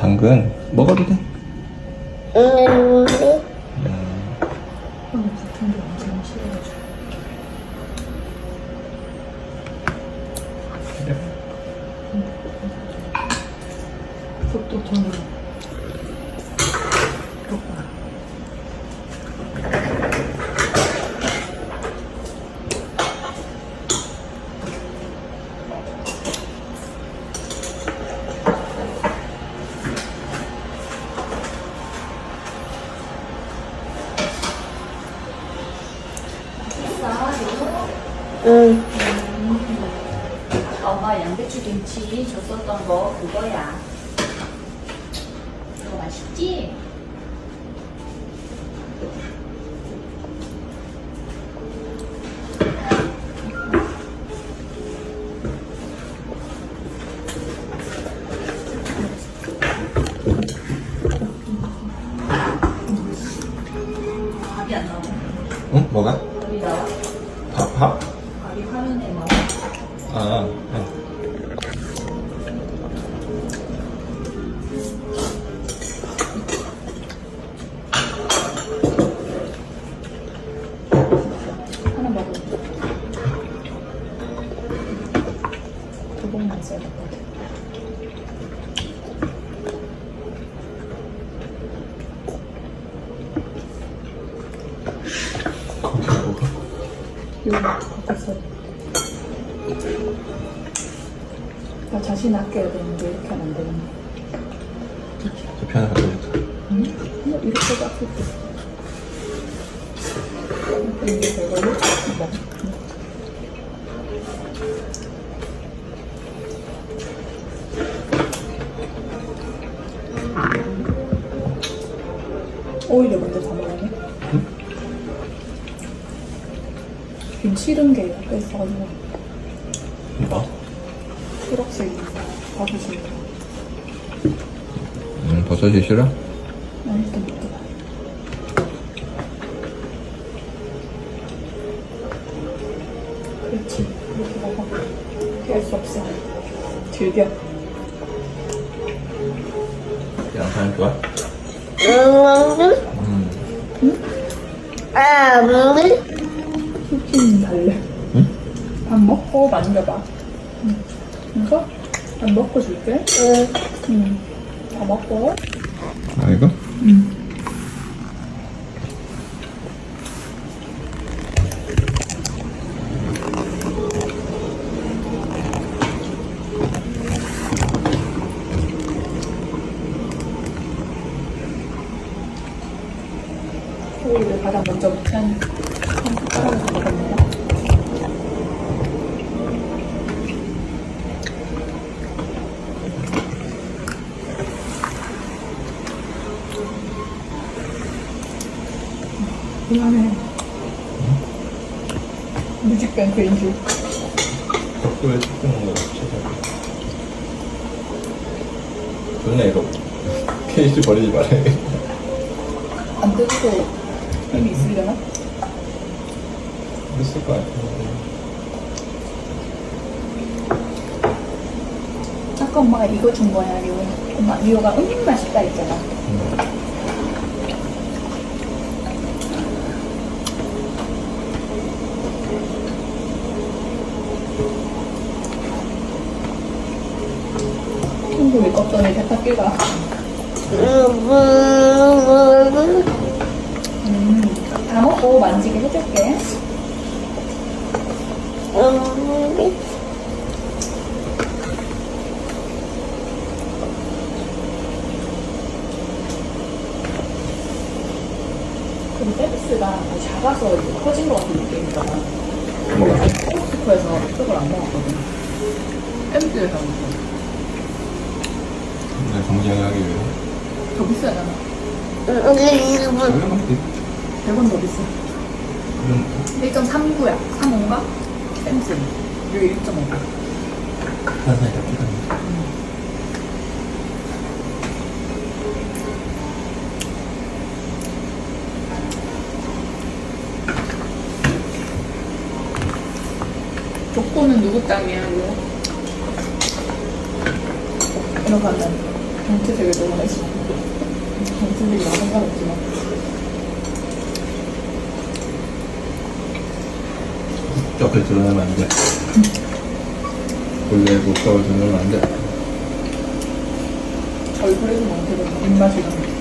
당근 먹어도 돼. 음, 오늘 붙은 게 엄청 싫어가지고. 그것도 저는 그렇구나. 음, 엄마 양배추 김치 줬었던 거 그거야. 그거 맛있지? 밥이 안 나와. 응? 뭐가? 밥이 나와. 밥? 밥? 밥이 화면에 나와. 아, 아. 하나 먹어. 두 봉만 써야 될 것 같아. 거기 뭐가? 바꿨어. 나 자신 아껴야 되는데 이렇게 하면 안 되는데. 저 편을 갖다 줬다. 뭐 이렇게 깎을게. 이게 저걸로 먹. 오히려 먼저 다 먹었네. 김치 이런 게 약간 있어가지고 뭐? 초록색이 버섯이 음, 버섯이 싫어? 아니 일단 먹어봐. 그렇지 이렇게 먹어. 피할 수 없어. 즐겨. 양파는 좋아? 음, 음. 아, 음, 치킨 달래. 응? 밥 먹고 만져봐. 응. 이거 밥 먹고 줄게. 음, 응. 다 먹고. 아, 이거? 응. 소리를 가장 먼저 한 숟가 미안해. 뮤직뱅크인 줄. 덕분에 거 찾아. 좋네, 이거. 케이스 버리지 말아야 안 뜯고 힘이 있으려나? 있을 것 같은데. 아까 엄마가 이거 준 거야, 리오. 엄마, 리오가 음 맛있다 했잖아. 친구 왜 세탁기가. 음, 음, 다 먹고 만지게 해줄게. 음, 그리고 세비스가 작아서 이렇게 커진 것 같은 느낌이잖아. 뭐가? 코스트코에서 그걸 안 먹었거든. 엠즈에서 먹었어. 내 경쟁하기 위해. 더 비싸잖아. 음, 얼마나 돼? 100원 더 비싸. 그럼 1.39야. 3호인가? 엠즈. 여기 1.5. 한살 다 피가네. 족구는 누구 땅이야, 이거? 이거 가면 정체색을 너무내지 정체색이 많은 건 없지만 국적을 드러내면 안 돼. 본래 목적을 드러내면 안 돼. 얼굴에서 만들어 입맛이 나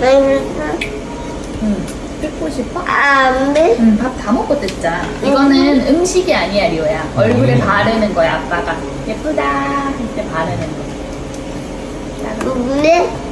맛있어? 응. 뜯고 싶어? 안 돼? 응, 밥 다 먹고 뜯자. 이거는 음식이 아니야, 리오야. 얼굴에 음. 바르는 거야, 아빠가. 예쁘다. 이때 바르는 거. 따로. 누구네?